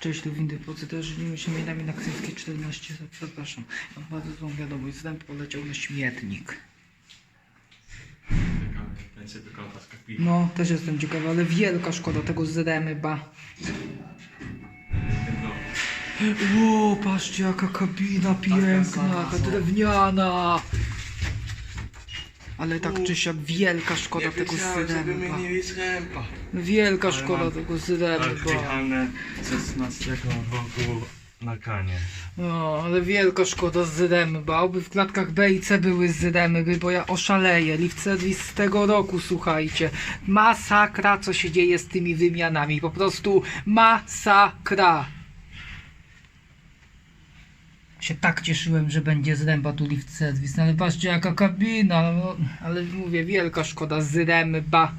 Cześć, tu windy pocyterzy, nie myślimy nami na Ksywskiej 14, przepraszam. Mam bardzo złą wiadomość, zęb poleciał na śmietnik. No, też jestem ciekawy, ale wielka szkoda tego zremy, ba. No, O, patrzcie jaka kabina piękna, jaka drewniana. Ale tak czy siak wielka szkoda nie tego wiedziałem, że zremy, ba. wymienili skrępa. Wielka Ale szkoda mam tego zremy, ba. Archihalne 16 roku na kanie. No, ale wielka szkoda z remy, bo oby w klatkach B i C były z remy, by, bo ja oszaleję. Service z tego roku, słuchajcie. Masakra, co się dzieje z tymi wymianami. Po prostu masakra. Się tak cieszyłem, że będzie z ręba tu Lift Service, no ale patrzcie jaka kabina, no, ale mówię, wielka szkoda z remy, ba.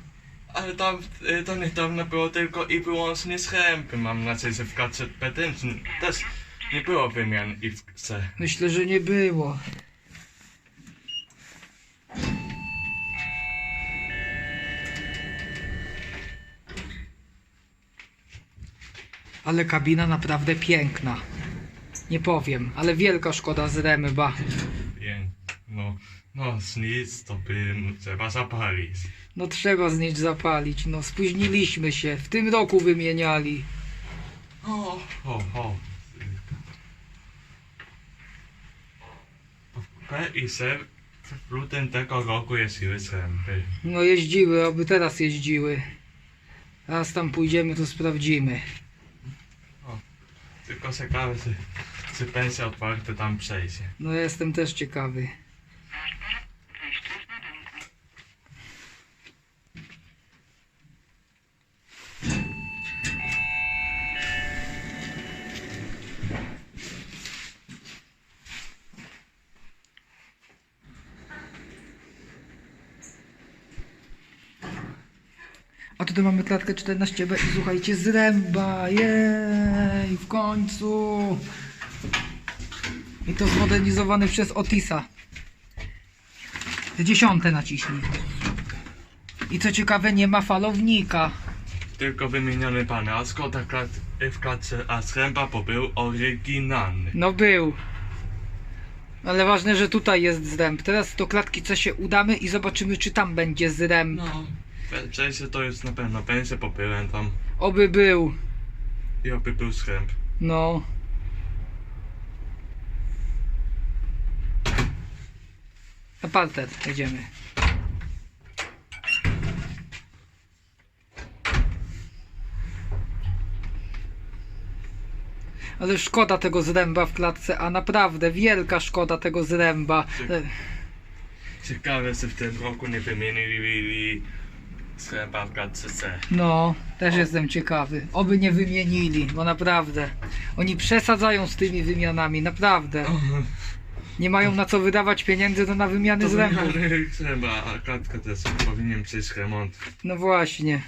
Ale tam y, to niedawno było tylko i wyłącznie skrępy. Mam nadzieję, że w kadrze petentnym też nie było wymian i w C. Myślę, że nie było. Ale kabina naprawdę piękna. Nie powiem, ale wielka szkoda z remy, ba. No, no, nic to by trzeba zapalić. No trzeba znieść zapalić, no spóźniliśmy się. W tym roku wymieniali. O, o, o. P i C w lutym tego roku jeździły skrępy. No jeździły, aby teraz jeździły. Raz tam pójdziemy, to sprawdzimy. Tylko ciekawe, czy, czy pensja otwarte tam przejdzie. No ja jestem też ciekawy. A tutaj mamy klatkę 14B i słuchajcie, z ręba, jej, w końcu. I to zmodernizowany przez Otisa. Te Dziesiąte naciśnij. I co ciekawe, nie ma falownika. Tylko wymieniony pan, a Skoda klat, w klatce a skrępa bo był oryginalny. No był. Ale ważne, że tutaj jest zręb. Teraz do klatki C się udamy i zobaczymy, czy tam będzie zręb. No. Przejście to jest na pewno pensję popyłem tam Oby był. i oby był skręp. No. Na partet jedziemy. Ale szkoda tego zręba w klatce, a naprawdę wielka szkoda tego zręba. Ciekawe, czy w tym roku nie wymienili skrępa w klatce C. No, też jestem ciekawy. Oby nie wymienili, bo naprawdę. Oni przesadzają z tymi wymianami, naprawdę. Nie mają na co wydawać pieniędzy, to na wymiany To zrębów. wymiany skrępa, a klatka też powinien przejść remont. No właśnie.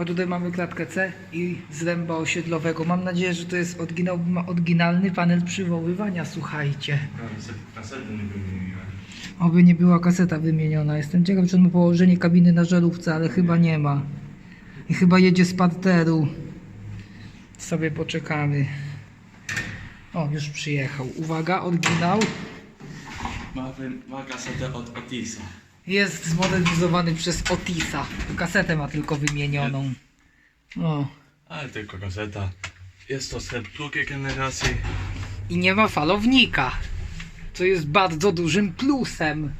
A tutaj mamy klatkę C i zręba osiedlowego. Mam nadzieję, że to jest oryginał, oryginalny panel przywoływania, słuchajcie. Kasety nie. Oby nie była kaseta wymieniona. Jestem ciekaw, czy on ma położenie kabiny na żarówce, ale chyba nie ma. I chyba jedzie z parteru. Sobie poczekamy. O, już przyjechał. Uwaga, oryginał. Ma, ma kasetę od Otisa. Jest zmodernizowany przez Otisa. Kasetę ma tylko wymienioną. O. Ale tylko kaseta. Jest to skręp drugiej generacji. I nie ma falownika. Co jest bardzo dużym plusem.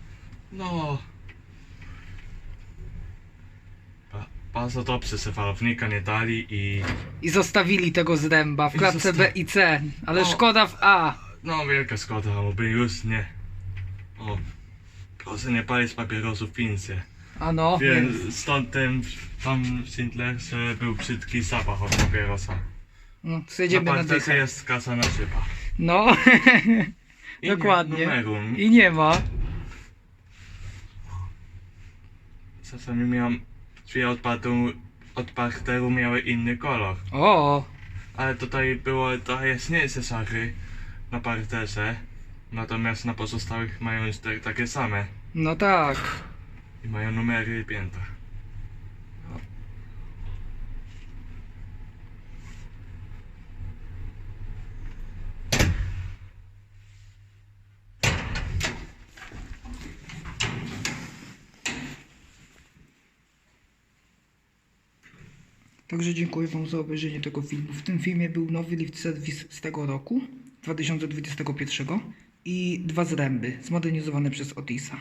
No. Ba- bardzo dobrze, że falownika nie dali i... I zostawili tego zręba w I klatce zosta- B i C. Ale O. szkoda w A. No wielka szkoda, bo już nie. O. Proszę nie palić papierosów w pincie. Ano. Wiem, stąd ten tam w Schindlerze był brzydki zapach od papierosa. No, Na jedziemy na parterze dychę. jest kasa na szyba. No, I nie dokładnie. numeru. I nie ma. Czasami miałem drzwi od, patu, od parteru miały inny kolor. O, ale tutaj było trochę jaśniejsze szachy na parterze, natomiast na pozostałych mają już te, takie same No tak. i mają numery i pięta. Także dziękuję Wam za obejrzenie tego filmu. W tym filmie był nowy lift serwis z tego roku, 2021 i dwa zręby, zmodernizowane przez Otisa.